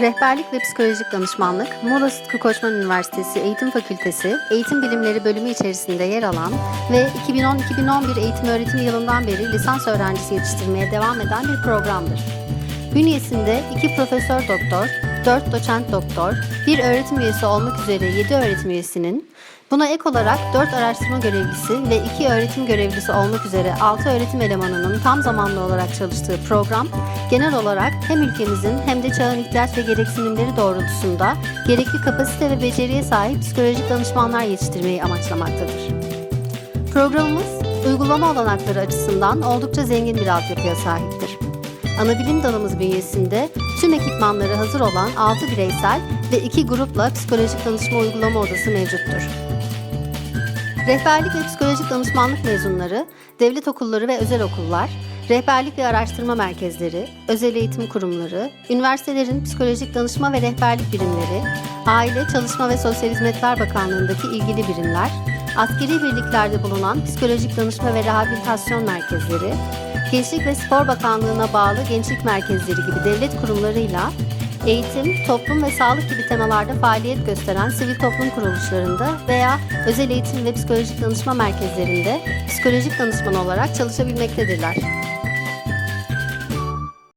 Rehberlik ve Psikolojik Danışmanlık, Muğla Sıtkı Koçman Üniversitesi Eğitim Fakültesi Eğitim Bilimleri bölümü içerisinde yer alan ve 2010-2011 eğitim öğretim yılından beri lisans öğrencisi yetiştirmeye devam eden bir programdır. Bünyesinde 2 profesör doktor, 4 doçent doktor, 1 öğretim üyesi olmak üzere 7 öğretim üyesinin, buna ek olarak 4 araştırma görevlisi ve 2 öğretim görevlisi olmak üzere 6 öğretim elemanının tam zamanlı olarak çalıştığı program, genel olarak hem ülkemizin hem de çağın ihtiyaç ve gereksinimleri doğrultusunda gerekli kapasite ve beceriye sahip psikolojik danışmanlar yetiştirmeyi amaçlamaktadır. Programımız uygulama olanakları açısından oldukça zengin bir altyapıya sahiptir. Anabilim dalımız bünyesinde tüm ekipmanları hazır olan 6 bireysel ve 2 grupla psikolojik danışma uygulama odası mevcuttur. Rehberlik ve psikolojik danışmanlık mezunları, devlet okulları ve özel okullar, rehberlik ve araştırma merkezleri, özel eğitim kurumları, üniversitelerin psikolojik danışma ve rehberlik birimleri, Aile, Çalışma ve Sosyal Hizmetler Bakanlığı'ndaki ilgili birimler, askeri birliklerde bulunan psikolojik danışma ve rehabilitasyon merkezleri, Gençlik ve Spor Bakanlığı'na bağlı gençlik merkezleri gibi devlet kurumlarıyla eğitim, toplum ve sağlık gibi temalarda faaliyet gösteren sivil toplum kuruluşlarında veya özel eğitim ve psikolojik danışma merkezlerinde psikolojik danışman olarak çalışabilmektedirler.